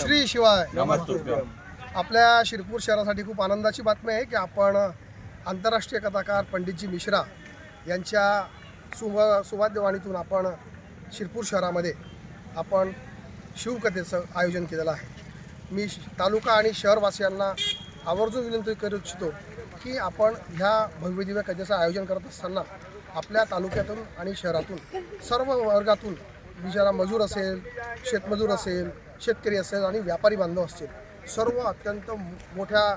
श्री शिवाय. आपल्या शिरपूर शहरासाठी खूप आनंदाची बातमी आहे की आपण आंतरराष्ट्रीय कथाकार पंडितजी मिश्रा यांच्या सुभ सुवाद्यवाणीतून आपण शिरपूर शहरामध्ये आपण शिवकथेचं आयोजन केलेलं आहे. मी श- तालुका आणि शहरवासियांना आवर्जून विनंती करू इच्छितो की आपण ह्या भव्यदिव्य कथेचं आयोजन करत असताना आपल्या तालुक्यातून आणि शहरातून सर्व वर्गातून बिचारा मजूर असेल शेतमजूर असेल शेतकरी असेल आणि व्यापारी बांधव असतील सर्व अत्यंत मो- मोठ्या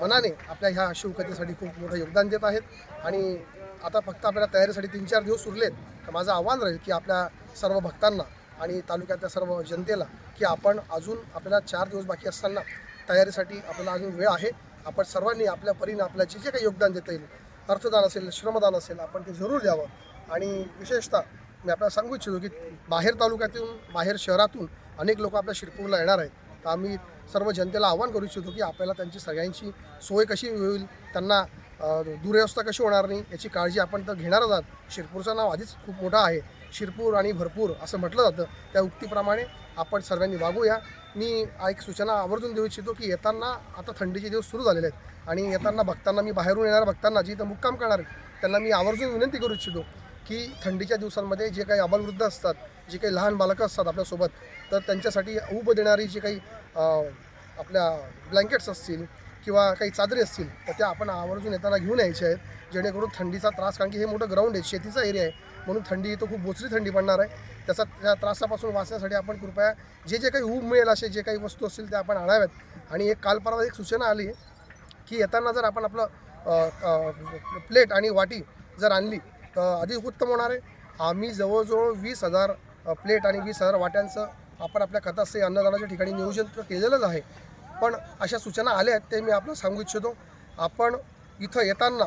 मनाने आपल्या ह्या शिवकथेसाठी खूप मोठं योगदान देत आहेत. आणि आता फक्त आपल्याला तयारीसाठी तीन चार दिवस उरलेत तर माझं आव्हान राहील की आपल्या सर्व भक्तांना आणि तालुक्यातल्या सर्व जनतेला की आपण अजून आपल्याला चार दिवस बाकी असताना तयारीसाठी आपल्याला अजून वेळ आहे. आपण सर्वांनी आपल्या परीने आपल्या जे जे काही योगदान देता येईल अर्थदान असेल श्रमदान असेल आपण ते जरूर द्यावं. आणि विशेषतः मी आपल्याला सांगू इच्छितो की बाहेर तालुक्यातून बाहेर शहरातून अनेक लोक आपल्या शिरपूरला येणार आहेत. तर आम्ही सर्व जनतेला आवाहन करू इच्छितो की आपल्याला त्यांची सगळ्यांची सोय कशी होईल त्यांना अ, कशी होणार नाही याची काळजी आपण तर घेणारच आहात. शिरपूरचं नाव आधीच खूप मोठं आहे. शिरपूर आणि भरपूर असं म्हटलं जातं. त्या उक्तीप्रमाणे आपण सर्वांनी वागूया. मी एक सूचना आवर्जून देऊ इच्छितो की येताना आता थंडीचे दिवस सुरू झालेले आहेत. आणि येताना बघताना मी बाहेरून येणाऱ्या बघताना जी इथं मुक्काम करणार आहे त्यांना मी आवर्जून विनंती करू इच्छितो की थंडीच्या दिवसांमध्ये जे काही अबालवृद्ध असतात जे काही लहान बालकं असतात आपल्यासोबत तर त्यांच्यासाठी ऊब देणारी जी काही आपल्या ब्लँकेट्स असतील किंवा काही चादरी असतील तर त्या आपण आवर्जून येताना घेऊन यायच्या आहेत. जेणेकरून थंडीचा त्रास कारण की हे मोठं ग्राउंड आहे शेतीचा एरिया आहे. म्हणून थंडी तो खूप बोचरी थंडी पडणार आहे. त्याचा त्या त्रासापासून वाचण्यासाठी आपण कृपया जे जे काही ऊब मिळेल असे जे काही वस्तू असतील त्या आपण आणाव्यात. आणि एक काल परवा एक सूचना आली की येताना जर आपण आपलं प्लेट आणि वाटी जर आणली तर अधिक उत्तम होणार आहे. आम्ही जवळजवळ वीस हजार प्लेट आणि वीस हजार वाट्यांचं आपण आपल्या कथास्थळी अन्नदानाच्या ठिकाणी नियोजन केलेलंच आहे. पण अशा सूचना आल्या आहेत ते मी आपल्याला सांगू इच्छितो. आपण इथं येताना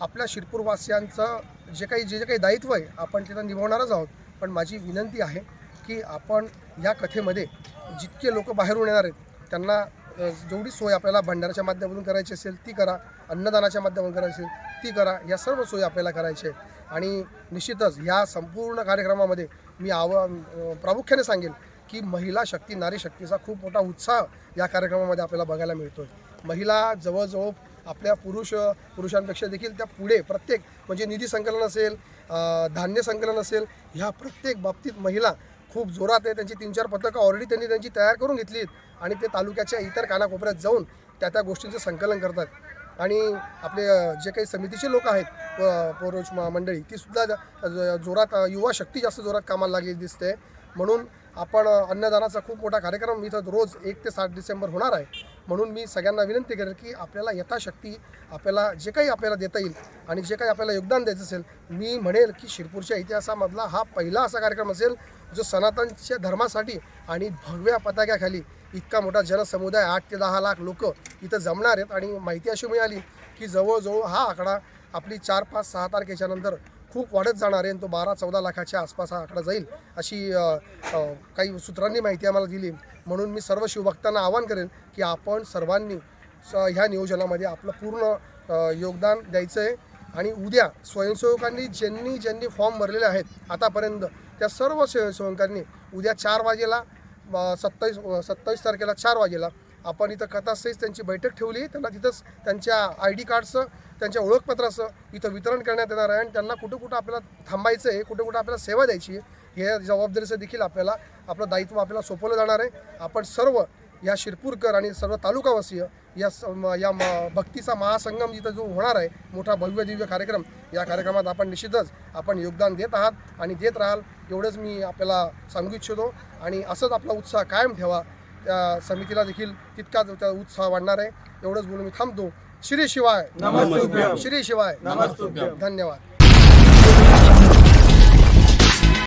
आपल्या शिरपूरवासियांचं जे काही जे जे काही दायित्व आहे आपण तिथं निभावणारच आहोत. पण माझी विनंती आहे की आपण या कथेमध्ये जितके लोक बाहेरून येणार आहेत त्यांना जेवढी सोय आपल्याला भंडाराच्या माध्यमातून करायची असेल ती करा. अन्नदानाच्या माध्यमातून करायची असेल ती करा. या सर्व सोयी आपल्याला करायची आहेत. आणि निश्चितच ह्या संपूर्ण कार्यक्रमामध्ये मी आव प्रामुख्याने सांगेन की महिला शक्ती नारी शक्तीचा खूप मोठा उत्साह या कार्यक्रमामध्ये आपल्याला बघायला मिळतो आहे महिला जवळजवळ आपल्या पुरुष पुरुषांपेक्षा देखील त्या पुढे प्रत्येक म्हणजे निधी संकलन असेल धान्य संकलन असेल ह्या प्रत्येक बाबतीत महिला खूप जोरात आहे. त्यांची तीन चार पथकं ऑलरेडी त्यांनी त्यांची तयार करून घेतली आणि ते तालुक्याच्या इतर कानाकोपऱ्यात जाऊन त्या त्या गोष्टींचं संकलन करतात. आणि आपले जे काही समितीचे लोक आहेत प- पौरोज मंडळी तीसुद्धा जोरात युवा शक्ती जास्त जोरात कामाला लागली दिसते. म्हणून आपण अन्नदानाचा खूप मोठा कार्यक्रम इथं रोज एक ते सात डिसेंबर होणार आहे. म्हणून मी सगळ्यांना विनंती करेल की आपल्याला यथाशक्ती आपल्याला जे काही आपल्याला देता येईल आणि जे काही आपल्याला योगदान द्यायचं असेल मी म्हणेल की शिरपूरच्या इतिहासामधला हा पहिला असा कार्यक्रम असेल जो सनातनच्या धर्मासाठी आणि भगव्या पताक्याखाली इतका मोठा जनसमुदाय आठ ते दहा लाख लोक इथं जमणार आहेत. आणि माहिती अशी मिळाली की जवळजवळ हा आकडा आपली चार पाच सहा तारखेच्या नंतर खूप वाढत जाणार आहे आणि तो बारा चौदा लाखाच्या आसपास हा आकडा जाईल अशी काही सूत्रांनी माहिती आम्हाला दिली. म्हणून मी सर्व शिवभक्तांना आवाहन करेन की आपण सर्वांनी स ह्या नियोजनामध्ये आपलं पूर्ण योगदान द्यायचं आहे. आणि उद्या स्वयंसेवकांनी ज्यांनी ज्यांनी फॉर्म भरलेले आहेत आतापर्यंत त्या सर्व स्वयंसेवकांनी उद्या चार वाजेला सत्तावीस सत्तावीस तारखेला चार वाजेला आपण इथं कथास्थळीच त्यांची बैठक ठेवली. त्यांना तिथंच त्यांच्या आय डी कार्डचं त्यांच्या ओळखपत्राचं इथं वितरण करण्यात येणार आहे आणि त्यांना कुठं कुठं आपल्याला थांबायचं आहे कुठं कुठं आपल्याला सेवा द्यायची आहे हे जबाबदारीचं देखील आपल्याला आपलं दायित्व आपल्याला सोपवलं जाणार आहे. आपण सर्व या शिरपूरकर आणि सर्व तालुकावासीय या स- म- या म- भक्तीचा महासंगम जिथं जो होणार आहे मोठा भव्य दिव्य कार्यक्रम या कार्यक्रमात आपण निश्चितच आपण योगदान देत आहात आणि देत राहाल एवढंच मी आपल्याला सांगू इच्छितो. आणि असंच आपला उत्साह कायम ठेवा. त्या समितीला देखील तितकाच त्या उत्साह वाढणार आहे. एवढंच बोलून मी थांबतो. श्री शिवाय. श्री शिवाय. धन्यवाद